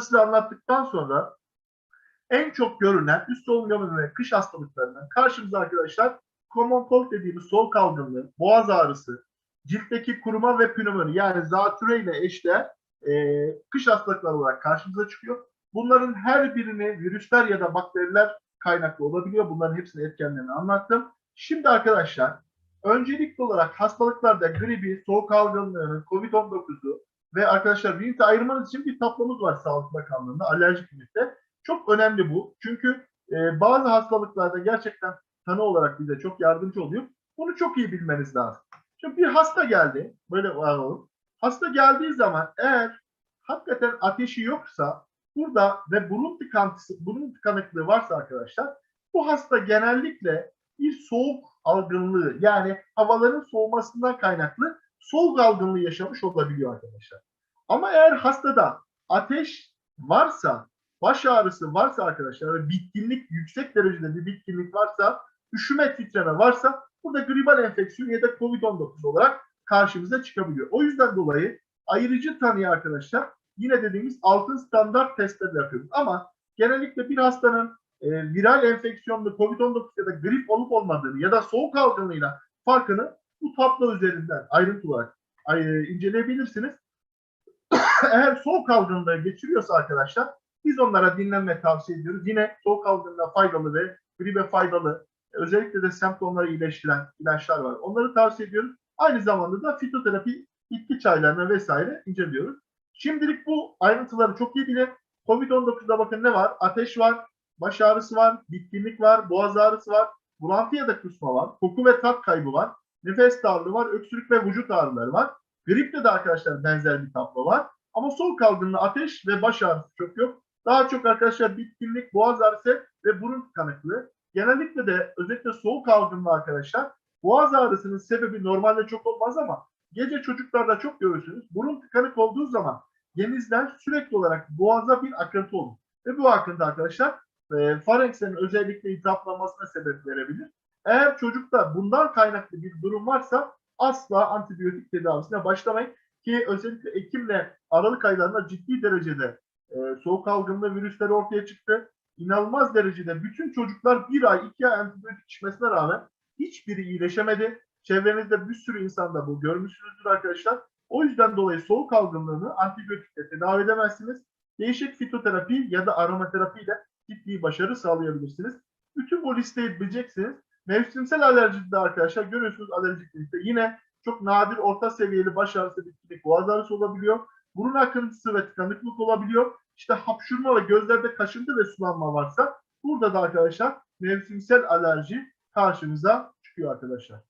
size anlattıktan sonra en çok görülen üst solunum ve kış hastalıklarından karşımıza arkadaşlar common cold dediğimiz soğuk algınlığı, boğaz ağrısı, ciltteki kuruma ve pnömoni yani zatüre ile eşdeğer e, kış hastalıkları olarak karşımıza çıkıyor. Bunların her birini virüsler ya da bakteriler kaynaklı olabiliyor. Bunların hepsini etkenlerini anlattım. Şimdi arkadaşlar öncelikli olarak hastalıklarda gribi, soğuk algınlığını, COVID-19'u ve arkadaşlar ünite ayırmanız için bir tablomuz var Sağlık Bakanlığı'nda alerjik ünite. Çok önemli bu. Çünkü e, bazı hastalıklarda gerçekten tanı olarak bize çok yardımcı oluyor. Bunu çok iyi bilmeniz lazım. Şimdi bir hasta geldi. Böyle alalım. Hasta geldiği zaman eğer hakikaten ateşi yoksa burada ve burun tıkantısı, burun tıkanıklığı varsa arkadaşlar bu hasta genellikle bir soğuk algınlığı yani havaların soğumasından kaynaklı soğuk algınlığı yaşamış olabiliyor arkadaşlar. Ama eğer hastada ateş varsa, baş ağrısı varsa arkadaşlar ve bitkinlik yüksek derecede bir bitkinlik varsa, üşüme titreme varsa burada gribal enfeksiyon ya da COVID-19 olarak karşımıza çıkabiliyor. O yüzden dolayı ayırıcı tanıyı arkadaşlar yine dediğimiz altın standart testleri yapıyoruz. Ama genellikle bir hastanın e, viral enfeksiyonlu COVID-19 ya da grip olup olmadığını ya da soğuk algınlığıyla farkını bu tablo üzerinden ayrıntı olarak e, inceleyebilirsiniz. Eğer soğuk algınlığı geçiriyorsa arkadaşlar biz onlara dinlenme tavsiye ediyoruz. Yine soğuk algınlığına faydalı ve gribe faydalı özellikle de semptomları iyileştiren ilaçlar var. Onları tavsiye ediyoruz. Aynı zamanda da fitoterapi bitki çaylarına vesaire inceliyoruz. Şimdilik bu ayrıntıları çok iyi bilin. Covid-19'da bakın ne var? Ateş var, baş ağrısı var, bitkinlik var, boğaz ağrısı var, bulantı ya da kusma var, koku ve tat kaybı var, nefes darlığı var, öksürük ve vücut ağrıları var. Gripte de arkadaşlar benzer bir tablo var. Ama soğuk algınlığı ateş ve baş ağrısı çok yok. Daha çok arkadaşlar bitkinlik, boğaz ağrısı ve burun tıkanıklığı. Genellikle de özellikle soğuk algınlığı arkadaşlar boğaz ağrısının sebebi normalde çok olmaz ama gece çocuklarda çok görürsünüz. Burun tıkanık olduğu zaman genizden sürekli olarak boğaza bir akıntı olur. Ve bu akıntı arkadaşlar e, farenkslerin özellikle iltihaplanmasına sebep verebilir. Eğer çocukta bundan kaynaklı bir durum varsa asla antibiyotik tedavisine başlamayın. Ki özellikle Ekim'le Aralık aylarında ciddi derecede e, soğuk algınlığı virüsleri ortaya çıktı. İnanılmaz derecede bütün çocuklar bir ay, iki ay antibiyotik içmesine rağmen hiçbiri iyileşemedi. Çevrenizde bir sürü insanda bu görmüşsünüzdür arkadaşlar. O yüzden dolayı soğuk algınlığını antibiyotikle tedavi edemezsiniz. Değişik fitoterapi ya da aromaterapi ile ciddi başarı sağlayabilirsiniz. Bütün bu listeyi bileceksiniz. Mevsimsel alerjide arkadaşlar görüyorsunuz alerjik liste. Yine çok nadir orta seviyeli baş ağrısı, bitkilik, boğaz ağrısı olabiliyor. Burun akıntısı ve tıkanıklık olabiliyor. İşte hapşurma ve gözlerde kaşıntı ve sulanma varsa burada da arkadaşlar mevsimsel alerji karşımıza çıkıyor arkadaşlar.